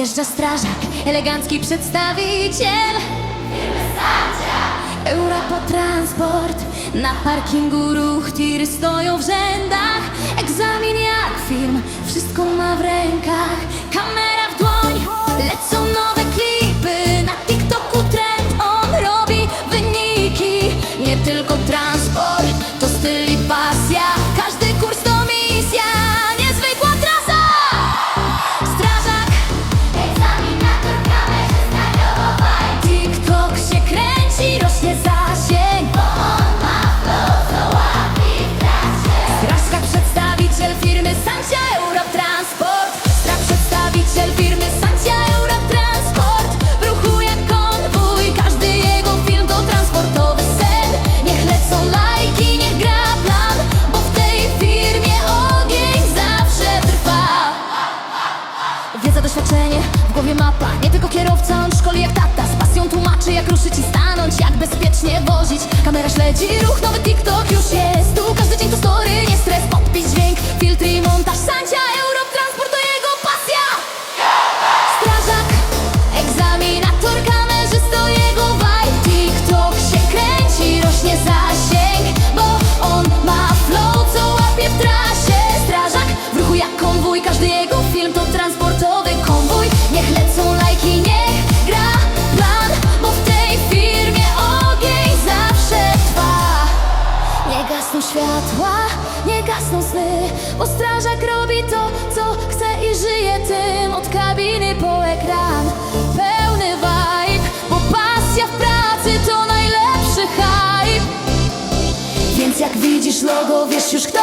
Wjeżdża strażak, elegancki przedstawiciel. Europotransport Na parkingu ruch, tiry stoją w rzędach. Egzamin jak film, wszystko ma w rękach W głowie mapa Nie tylko kierowca, on szkoli jak tata. Z pasją tłumaczy, jak ruszyć i stanąć Jak bezpiecznie wozić. Kamera śledzi ruch, nowy TikTok już jest Tu. Każdy dzień to story, nie stres. Podpis, dźwięk, filtry i montaż Sancia, logo, wiesz już kto?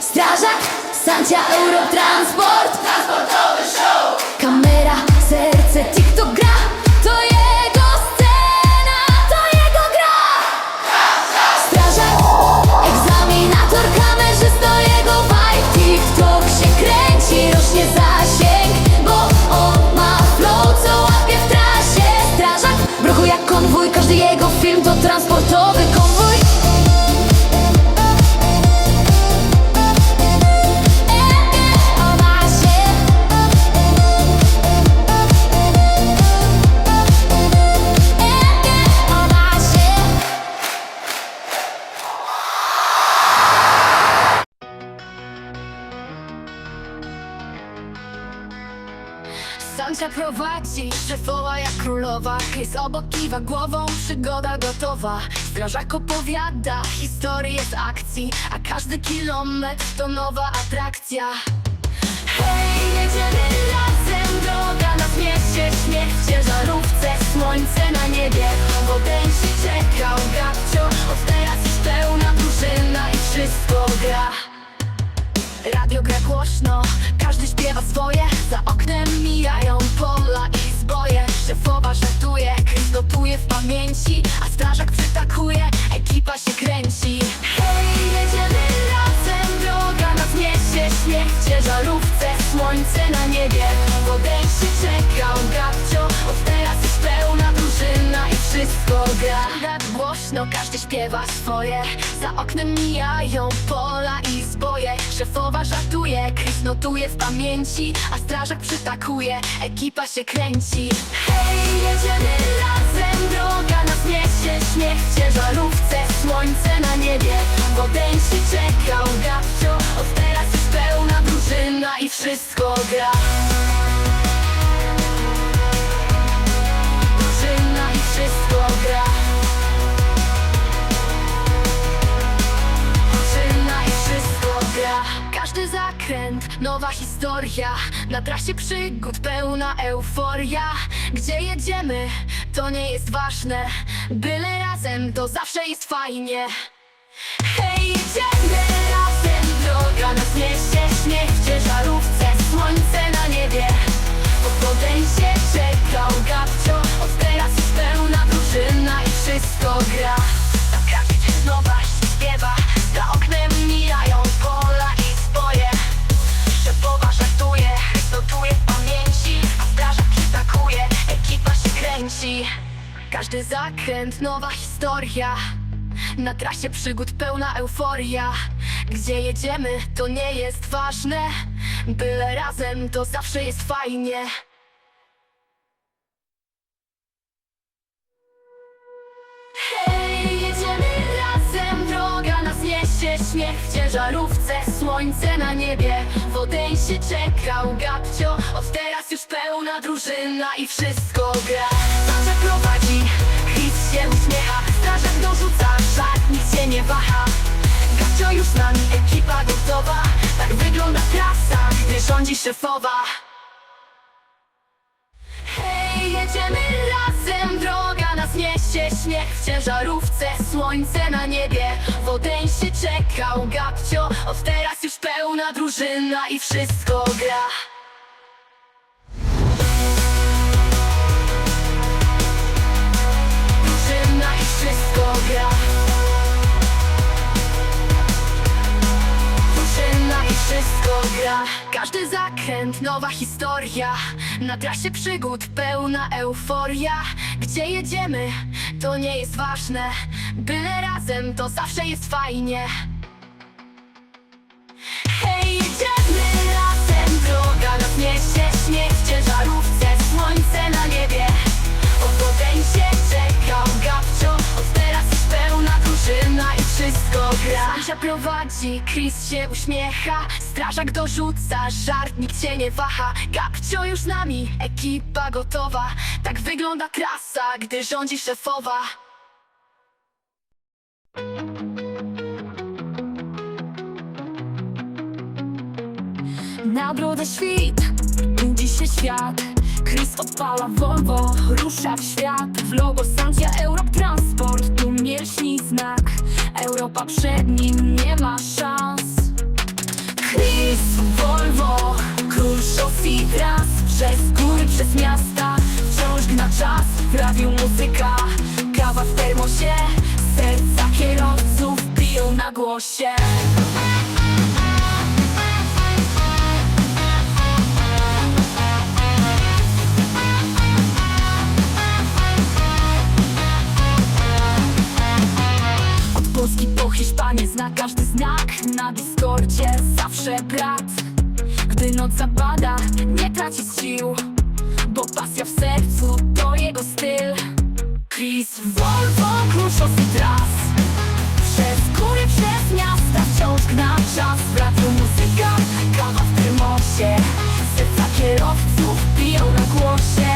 Strażak, Sancia Eurotransport Transportowy show prowadzi, szefowa jak królowa Jest obok, kiwa głową, przygoda gotowa Strażak opowiada. Historię z akcji A każdy kilometr to nowa atrakcja. Hej, jedziemy pamięci A strażak przytakuje, ekipa się kręci. Hej, jedziemy razem, droga nas niesie Śmiech w ciężarówce, słońce na niebie. Wodensi czekał gabcio Od teraz już pełna drużyna i wszystko gra. Tak głośno, każdy śpiewa swoje. Za oknem mijają pola i zboje. Szefowa żartuje, Chris notuje w pamięci A strażak przytakuje, ekipa się kręci. Hej, jedziemy razem, nowa historia Na trasie przygód pełna euforia. Gdzie jedziemy, to nie jest ważne. Byle razem, to zawsze jest fajnie. Hej, jedziemy razem. Droga nas niesie Śmiech w ciężarówce Słońce na niebie. Po się czekał gabcio Od teraz już pełna drużyna I wszystko gra weekend, nowa historia. Na trasie przygód pełna euforia. Gdzie jedziemy, to nie jest ważne. Byle razem, to zawsze jest fajnie. Hej, jedziemy razem, droga nas niesie. Śmiech w ciężarówce, słońce na niebie. W się czekał gabcio Od teraz już pełna drużyna i wszystko gra. Zawsze prowadzi się uśmiecha. Strażak dorzuca, żart, nic się nie waha. Gabcio już z nami, ekipa gotowa. Tak wygląda trasa, gdy rządzi szefowa. Hej, jedziemy razem, droga nas niesie Śmiech w ciężarówce, słońce na niebie. W Odensie czekał Gabcio Od teraz już pełna drużyna i wszystko gra wszystko gra. Drużyna i wszystko gra. Każdy zakręt, nowa historia. Na trasie przygód pełna euforia. Gdzie jedziemy, to nie jest ważne. Byle razem, to zawsze jest fajnie. Hej, jedziemy razem. Droga nas niesie, śmiech w ciężarówce gra prowadzi, Chris się uśmiecha. Strażak dorzuca, żart, nikt się nie waha. Gabcio już nami, ekipa gotowa. Tak wygląda trasa, gdy rządzi szefowa. Na brodę świt, się świat. Chris odpala Volvo, rusza w świat. W logo Santia Europe Transport Tu mieliśni znak Europa przed nim nie ma szans. Chris, Volvo, król szosy Przez góry, przez miasta Wciąż gna czas, w radiu muzyka. Kawa w termosie Serca kierowców biją na głosie zna każdy znak. Na Discordzie zawsze brat. Gdy noc zapada, nie traci sił Bo pasja w sercu to jego styl. Chris Volvo, król szosy tras. Przez góry, przez miasta wciąż gna czas. W radiu muzyka, kawa w termosie Serca kierowców biją na głosie.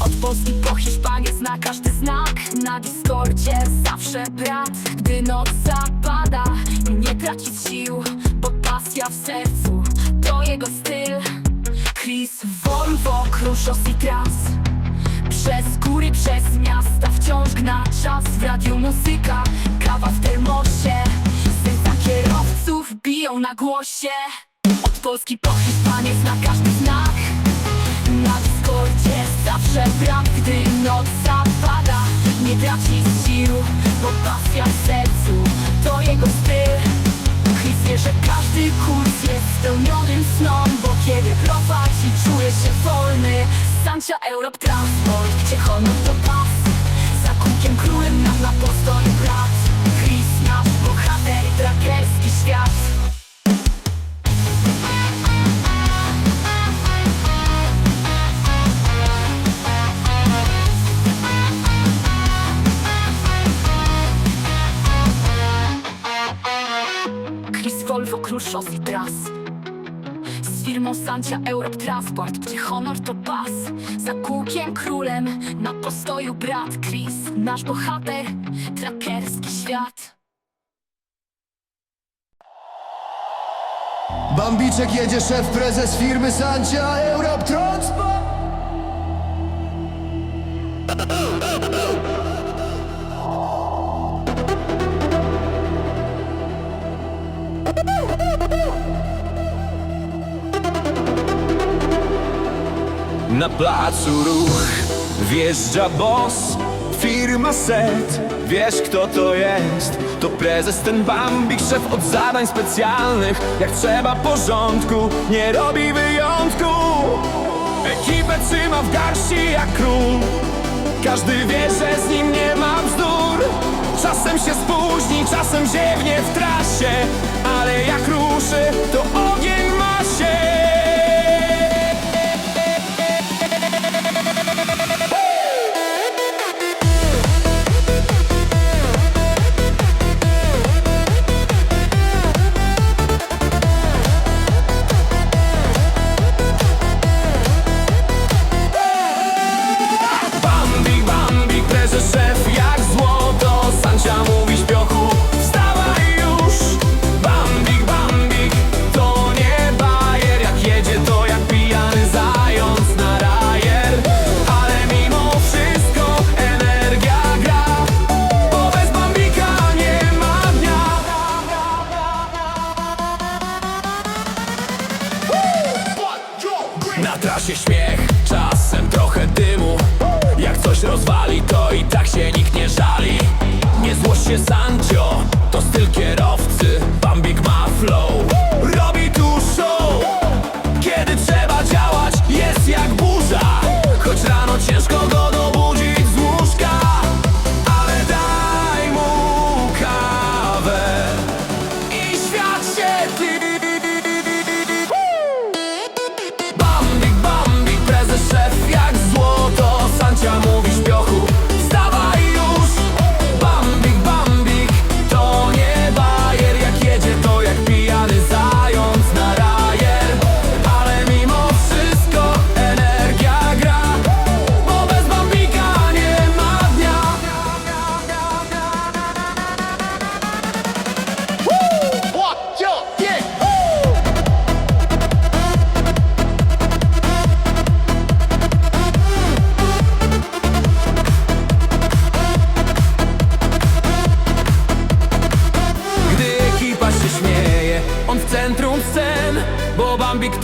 Od Polski po Hiszpanię zna każdy znak. Na Discordzie zawsze brat Noc zapada Nie traci sił Bo pasja w sercu To jego styl. Chris Volvo, król i Przez góry, przez miasta Wciąż gna czas. W radiu muzyka Kawa w termosie. Serca kierowców biją na głosie. Od Polski po Hiszpanię zna każdy znak. Na Discordzie zawsze brat, gdy noc zapada. Nie traci sił, bo pasja w sercu To jego styl. Chris wie, że każdy kurs jest spełnionym snom Bo kiedy prowadzi, czuje się wolny Sancia Europe Transport, gdzie honor to pas. Za kółkiem królem nam na postoju brat. Chris, nasz bohater, trakerski świat szos i tras. Z firmą Sancia Europe Transport. Gdzie honor to pas. Za kółkiem królem Na postoju brat Chris. Nasz bohater Trakerski świat. Bambiczek jedzie szef prezes firmy Sancia Europe Transport Na placu ruch wjeżdża boss Firma set, wiesz kto to jest? To prezes ten Bambik, szef od zadań specjalnych. Jak trzeba porządku, nie robi wyjątku. Ekipę trzyma w garści jak król. Każdy wie, że z nim nie ma bzdur. Czasem się spóźni, czasem ziewnie w trasie Ale jak Babcia mówi śpiochu. Wstawaj już. Bambik, bambik To nie bajer. Jak jedzie to jak pijany zając na rajer. Ale mimo wszystko energia gra. Bo bez bambika nie ma dnia. Na trasie śmiech Czasem trochę dymu. Jak coś rozwali to i tak się nikt nie żali. Złość się Sancho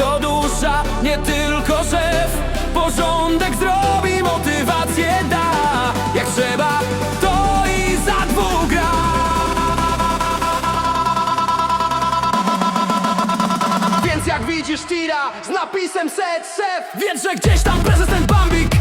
to dusza, nie tylko szef. Porządek zrobi, motywację da. Jak trzeba, to i za dwóch gra. Więc jak widzisz tira z napisem set szef. Wiedz, że gdzieś tam prezes ten Bambik